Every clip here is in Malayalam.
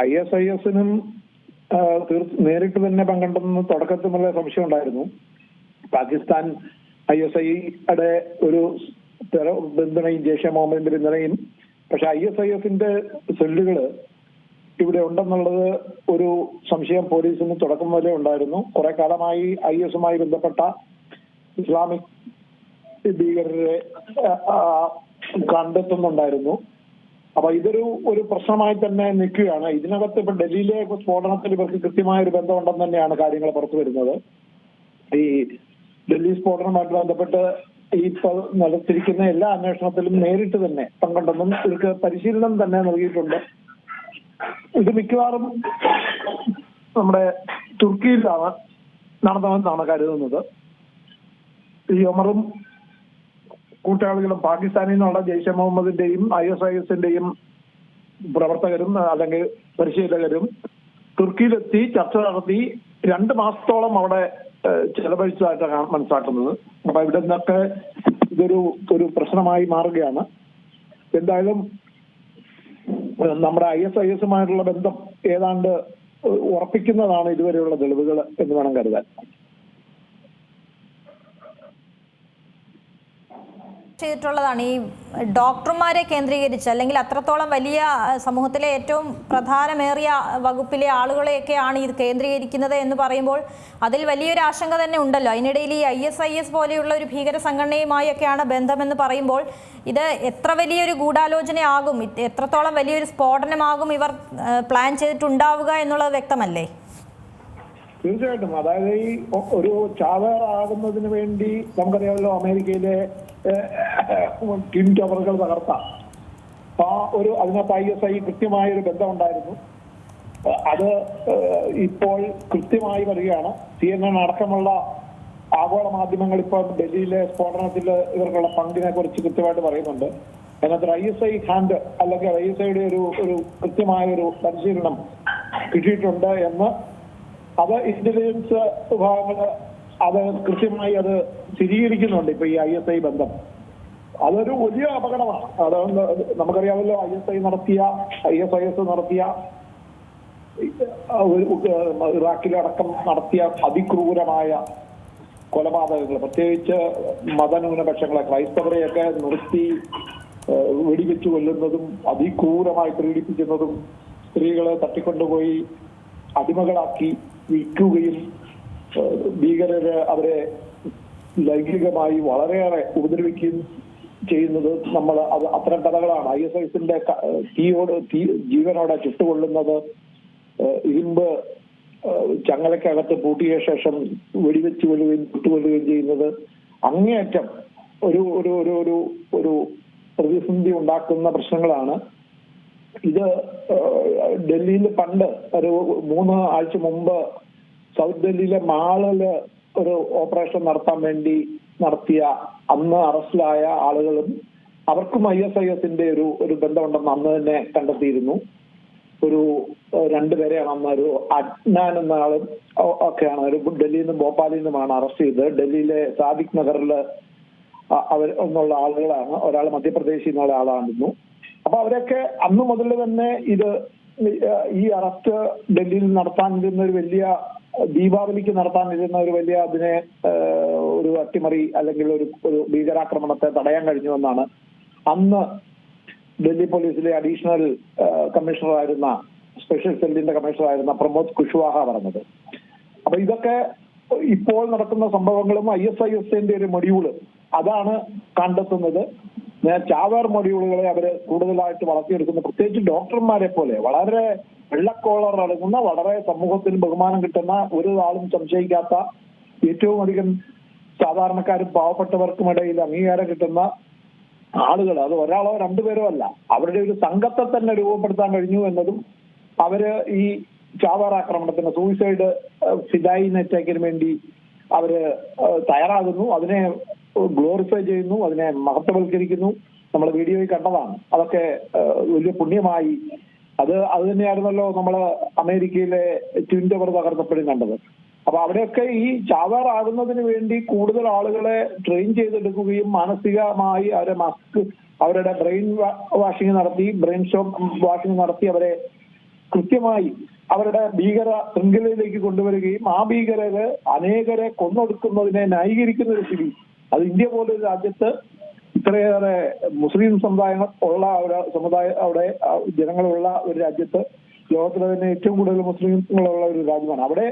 ഐ എസ് ഐ എസിനും നേരിട്ട് തന്നെ പങ്കെടുക്കുന്ന തുടക്കത്തിൽ നല്ല സംശയം ഉണ്ടായിരുന്നു. പാകിസ്ഥാൻ ഐ എസ് ഐയുടെ ഒരു പിന്തുണയും ജെയ്ഷെ മുഹമ്മദിന്റെ പിന്തുണയും പക്ഷെ ഐ എസ് ഐ എസിന്റെ സെല്ലുകൾ ഇവിടെ ഉണ്ടെന്നുള്ളത് ഒരു സംശയം പോലീസിന് തുടക്കം മുതലേ ഉണ്ടായിരുന്നു. കുറെ കാലമായി ഐ എസുമായി ബന്ധപ്പെട്ട ഇസ്ലാമിക് ഭീകരരെ കണ്ടെത്തുന്നുണ്ടായിരുന്നു. അപ്പൊ ഇതൊരു ഒരു പ്രശ്നമായി തന്നെ നിൽക്കുകയാണ്. ഇതിനകത്ത് ഇപ്പൊ ഡൽഹിയിലെ സ്ഫോടനത്തിൽ ഇവർക്ക് കൃത്യമായ ഒരു ബന്ധമുണ്ടെന്ന് തന്നെയാണ് കാര്യങ്ങൾ പുറത്തു വരുന്നത്. ഈ ഡൽഹി സ്ഫോടനവുമായിട്ട് ബന്ധപ്പെട്ട് ഈ നടത്തിരിക്കുന്ന എല്ലാ അന്വേഷണത്തിലും നേരിട്ട് തന്നെ പങ്കുണ്ടെന്നും ഇവർക്ക് പരിശീലനം തന്നെ നൽകിയിട്ടുണ്ട്. ഇത് മിക്കവാറും നമ്മുടെ തുർക്കിയിലാണ് നടന്നതെന്നാണ് കരുതുന്നത്. ഈ ഒമറും കൂട്ടാളികളും പാകിസ്ഥാനിൽ നിന്നുള്ള ജെയ്ഷെ മുഹമ്മദിന്റെയും ഐ എസ് ഐ എസിന്റെയും പ്രവർത്തകരും അല്ലെങ്കിൽ പരിശീലകരും തുർക്കിയിലെത്തി ചർച്ച നടത്തി രണ്ട് മാസത്തോളം അവിടെ ചെലവഴിച്ചതായിട്ടാണ് മനസ്സിലാക്കുന്നത്. അപ്പൊ ഇവിടെ നിന്നൊക്കെ ഇതൊരു ഒരു പ്രശ്നമായി മാറുകയാണ്. എന്തായാലും നമ്മുടെ ഐ എസ് ഐ എസുമായിട്ടുള്ള ബന്ധം ഏതാണ്ട് ഉറപ്പിക്കുന്നതാണ് ഇതുവരെയുള്ള തെളിവുകൾ എന്ന് വേണം കരുതാൻ. ചെയ്തിട്ടുള്ളതാണ്. ഈ ഡോക്ടർമാരെ കേന്ദ്രീകരിച്ച് അല്ലെങ്കിൽ അത്രത്തോളം വലിയ സമൂഹത്തിലെ ഏറ്റവും പ്രധാനമേറിയ വകുപ്പിലെ ആളുകളെയൊക്കെയാണ് ഇത് കേന്ദ്രീകരിക്കുന്നത് എന്ന് പറയുമ്പോൾ അതിൽ വലിയൊരു ആശങ്ക തന്നെ ഉണ്ടല്ലോ. അതിനിടയിൽ ഈ ഐ എസ് ഐ എസ് പോലെയുള്ള ഒരു ഭീകര സംഘടനയുമായൊക്കെയാണ് ബന്ധമെന്ന് പറയുമ്പോൾ ഇത് എത്ര വലിയൊരു ഗൂഢാലോചനയാകും? എത്രത്തോളം വലിയൊരു സ്ഫോടനമാകും ഇവർ പ്ലാൻ ചെയ്തിട്ടുണ്ടാവുക എന്നുള്ളത് വ്യക്തമല്ലേ? തീർച്ചയായിട്ടും. അതായത് ഈ ഒരു ചാവേർ ആകുന്നതിന് വേണ്ടി നമുക്കറിയാമല്ലോ അമേരിക്കയിലെ ടീം ടവറുകൾ തകർത്ത. ആ ഒരു അതിനകത്ത് ഐ എസ് ഐ കൃത്യമായ ഒരു ബന്ധമുണ്ടായിരുന്നു അത് ഇപ്പോൾ കൃത്യമായി വരികയാണ്. സി എൻ എൻ അടക്കമുള്ള ആഗോള മാധ്യമങ്ങൾ ഇപ്പോൾ ഡൽഹിയിലെ സ്ഫോടനത്തിൽ ഇവർക്കുള്ള പങ്കിനെ കുറിച്ച് കൃത്യമായിട്ട് പറയുന്നുണ്ട്. അതിനകത്ത് ഐ എസ് ഐ ഹാൻഡ് അല്ലെങ്കിൽ ഐ എസ് ഐയുടെ ഒരു ഒരു കൃത്യമായ ഒരു പരിശീലനം കിട്ടിയിട്ടുണ്ട് എന്ന് അത് ഇന്റലിജൻസ് വിഭാഗങ്ങൾ അത് കൃത്യമായി അത് സ്ഥിരീകരിക്കുന്നുണ്ട് ഇപ്പൊ ഈ ഐ എസ് ഐ ബന്ധം. അതൊരു വലിയ അപകടമാണ്. അതുകൊണ്ട് നമുക്കറിയാമല്ലോ ഐ എസ് ഐ നടത്തിയ ഐ എസ് ഐ എസ് നടത്തിയ ഇറാഖിലടക്കം നടത്തിയ അതിക്രൂരമായ കൊലപാതകങ്ങൾ പ്രത്യേകിച്ച് മതന്യൂനപക്ഷങ്ങളെ ക്രൈസ്തവരെയൊക്കെ നിർത്തി വെടിവെച്ച് കൊല്ലുന്നതും അതിക്രൂരമായി പീഡിപ്പിക്കുന്നതും സ്ത്രീകളെ തട്ടിക്കൊണ്ടുപോയി അടിമകളാക്കി വിൽക്കുകയും ഭീകരര് അവരെ ലൈംഗികമായി വളരെയേറെ ഉപദ്രവിക്കുകയും ചെയ്യുന്നത് നമ്മൾ അത് അത്തരം കഥകളാണ്. ഐ എസ് ഐസിന്റെ തീയോട് തീ ജീവനോടെ ചുട്ടുകൊള്ളുന്നത് ഇരുമ്പ് ചങ്ങലക്കകത്ത് പൂട്ടിയ ശേഷം വെടിവെച്ച് കൊള്ളുകയും ചുട്ടുകൊള്ളുകയും ചെയ്യുന്നത് അങ്ങേയറ്റം ഒരു ഒരു ഒരു ഒരു പ്രതിസന്ധി ഉണ്ടാക്കുന്ന പ്രശ്നങ്ങളാണ്. ഇത് ഡൽഹിയിൽ പണ്ട് ഒരു മൂന്ന് ആഴ്ച മുമ്പ് സൗത്ത് ഡൽഹിയിലെ മാളിൽ ഒരു ഓപ്പറേഷൻ നടത്താൻ വേണ്ടി നടത്തിയ അന്ന് അറസ്റ്റിലായ ആളുകളും അവർക്കും ഐ എസ് ഐ എസിന്റെ ഒരു ഒരു ബന്ധമുണ്ടെന്ന് അന്ന് തന്നെ കണ്ടെത്തിയിരുന്നു. ഒരു രണ്ടുപേരെയാണ് അന്ന് ഒരു അഡ്നാൻ എന്ന ആളും ഒക്കെയാണ്. ഒരു ഡൽഹിയിൽ നിന്നും ഭോപ്പാലിൽ നിന്നുമാണ് അറസ്റ്റ് ചെയ്തത്. ഡൽഹിയിലെ സാദിഖ് നഗറിൽ അവർ എന്നുള്ള ആളുകളാണ്. ഒരാൾ മധ്യപ്രദേശിൽ നിന്നുള്ള ആളായിരുന്നു അപ്പൊ അവരൊക്കെ അന്ന് മുതൽ തന്നെ ഇത് ഈ അറസ്റ്റ് ഡൽഹിയിൽ നടത്താനിരുന്ന ഒരു വലിയ ദീപാവലിക്ക് നടത്താനിരുന്ന ഒരു വലിയ അതിനെ ഒരു അട്ടിമറി അല്ലെങ്കിൽ ഒരു ഒരു ഭീകരാക്രമണത്തെ തടയാൻ കഴിഞ്ഞുവെന്നാണ് അന്ന് ഡൽഹി പോലീസിലെ അഡീഷണൽ കമ്മീഷണർ ആയിരുന്ന സ്പെഷ്യൽ സെല്ലിന്റെ കമ്മീഷണർ ആയിരുന്ന പ്രമോദ് കുഷ്വാഹ പറഞ്ഞത്. അപ്പൊ ഇതൊക്കെ ഇപ്പോൾ നടക്കുന്ന സംഭവങ്ങളും ഐ എസ് ഐ എസിന്റെ ഒരു മൊഡ്യൂൾ. അതാണ് കണ്ടെത്തുന്നത്. ചാവേർ മൊഡ്യൂളുകളെ അവർ കൂടുതലായിട്ട് വളർത്തിയെടുക്കുന്ന പ്രത്യേകിച്ച് ഡോക്ടർമാരെ പോലെ വളരെ വെള്ളക്കോളർ അടങ്ങുന്ന വളരെ സമൂഹത്തിന് ബഹുമാനം കിട്ടുന്ന ഒരു ആളും സംശയിക്കാത്ത ഏറ്റവും അധികം സാധാരണക്കാരും പാവപ്പെട്ടവർക്കും ഇടയിൽ അംഗീകാരം കിട്ടുന്ന ആളുകൾ അത് ഒരാളോ രണ്ടുപേരോ അല്ല. അവരുടെ ഒരു സംഘത്തെ തന്നെ രൂപപ്പെടുത്താൻ കഴിഞ്ഞു എന്നതും അവർ ഈ ചാവാർ ആക്രമണത്തിന് സൂയിസൈഡ് ഫിദായി നെറ്റാക്കിന് വേണ്ടി അവർ തയ്യാറാകുന്നു. അതിനെ ഗ്ലോറിഫൈ ചെയ്യുന്നു അതിനെ മഹത്വവൽക്കരിക്കുന്നു. നമ്മൾ വീഡിയോയിൽ കണ്ടതാണ്. അതൊക്കെ വലിയ പുണ്യമായി. അത് അത് തന്നെയായിരുന്നല്ലോ നമ്മൾ അമേരിക്കയിലെ ട്വിൻ ടവർ തകർന്നപ്പോഴും കണ്ടത്. അപ്പൊ അവിടെയൊക്കെ ഈ ചാവേറാകുന്നതിന് വേണ്ടി കൂടുതൽ ആളുകളെ ട്രെയിൻ ചെയ്തെടുക്കുകയും മാനസികമായി അവരെ മസ്ക് അവരുടെ ബ്രെയിൻ വാഷിംഗ് നടത്തി ബ്രെയിൻ ഷോപ്പ് വാഷിംഗ് നടത്തി അവരെ കൃത്യമായി അവരുടെ ഭീകര ശൃംഖലയിലേക്ക് കൊണ്ടുവരികയും ആ ഭീകരര് അനേകരെ കൊന്നൊടുക്കുന്നതിനെ ന്യായീകരിക്കുന്ന ഒരു സ്ഥിതി അത് ഇന്ത്യ പോലെ ഒരു രാജ്യത്ത് ഇത്രയേറെ മുസ്ലിം സമുദായങ്ങൾ ഉള്ള ഒരു സമുദായ അവിടെ ജനങ്ങളുള്ള ഒരു രാജ്യത്ത് ലോകത്തിലെ തന്നെ ഏറ്റവും കൂടുതൽ മുസ്ലിങ്ങളുള്ള ഒരു രാജ്യമാണ്. അവിടെ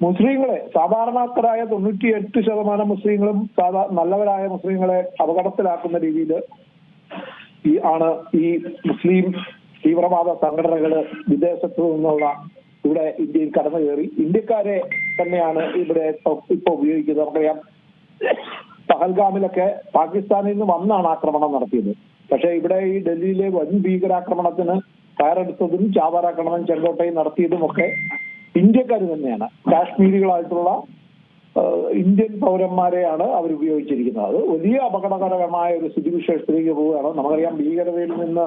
മുസ്ലിങ്ങളെ സാധാരണക്കാരായ തൊണ്ണൂറ്റി എട്ട് ശതമാനം മുസ്ലിങ്ങളും സാധാ നല്ലവരായ മുസ്ലിങ്ങളെ അപകടത്തിലാക്കുന്ന രീതിയിൽ ഈ ആണ് ഈ മുസ്ലിം തീവ്രവാദ സംഘടനകൾ വിദേശത്തു നിന്നുള്ള ഇവിടെ ഇന്ത്യയിൽ കടന്നു കയറി ഇന്ത്യക്കാരെ തന്നെയാണ് ഇവിടെ ഇപ്പൊ ഉപയോഗിക്കുന്നത്. നമുക്കറിയാം പഹൽഗാമിലൊക്കെ പാകിസ്ഥാനിൽ നിന്ന് വന്നാണ് ആക്രമണം നടത്തിയത്. പക്ഷെ ഇവിടെ ഈ ഡൽഹിയിലെ വൻ ഭീകരാക്രമണത്തിന് തയ്യാറെടുത്തതും ചാവാറാക്രമണം ചെങ്കോട്ടയിൽ നടത്തിയതുമൊക്കെ ഇന്ത്യക്കാർ തന്നെയാണ്. കാശ്മീരികളായിട്ടുള്ള ഇന്ത്യൻ പൗരന്മാരെയാണ് അവർ ഉപയോഗിച്ചിരിക്കുന്നത്. അത് വലിയ അപകടകരമായ ഒരു സ്ഥിതിവിശേഷത്തിലേക്ക് പോവുകയാണ്. നമുക്കറിയാം ഭീകരതയിൽ നിന്ന്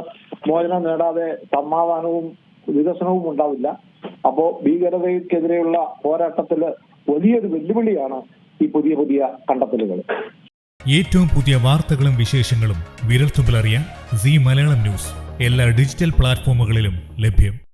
മോചനം നേടാതെ സമാധാനവും വികസനവും ഉണ്ടാവില്ല. അപ്പോ ഭീകരതയ്ക്കെതിരെയുള്ള പോരാട്ടത്തിൽ വലിയൊരു വെല്ലുവിളിയാണ് ഈ പുതിയ പുതിയ കണ്ടെത്തലുകൾ. ഏറ്റവും പുതിയ വാർത്തകളും വിശേഷങ്ങളും വിരൽത്തുമ്പിലറിയാൻ സി മലയാളം ന്യൂസ്. എല്ലാ ഡിജിറ്റൽ പ്ലാറ്റ്ഫോമുകളിലും ലഭ്യം.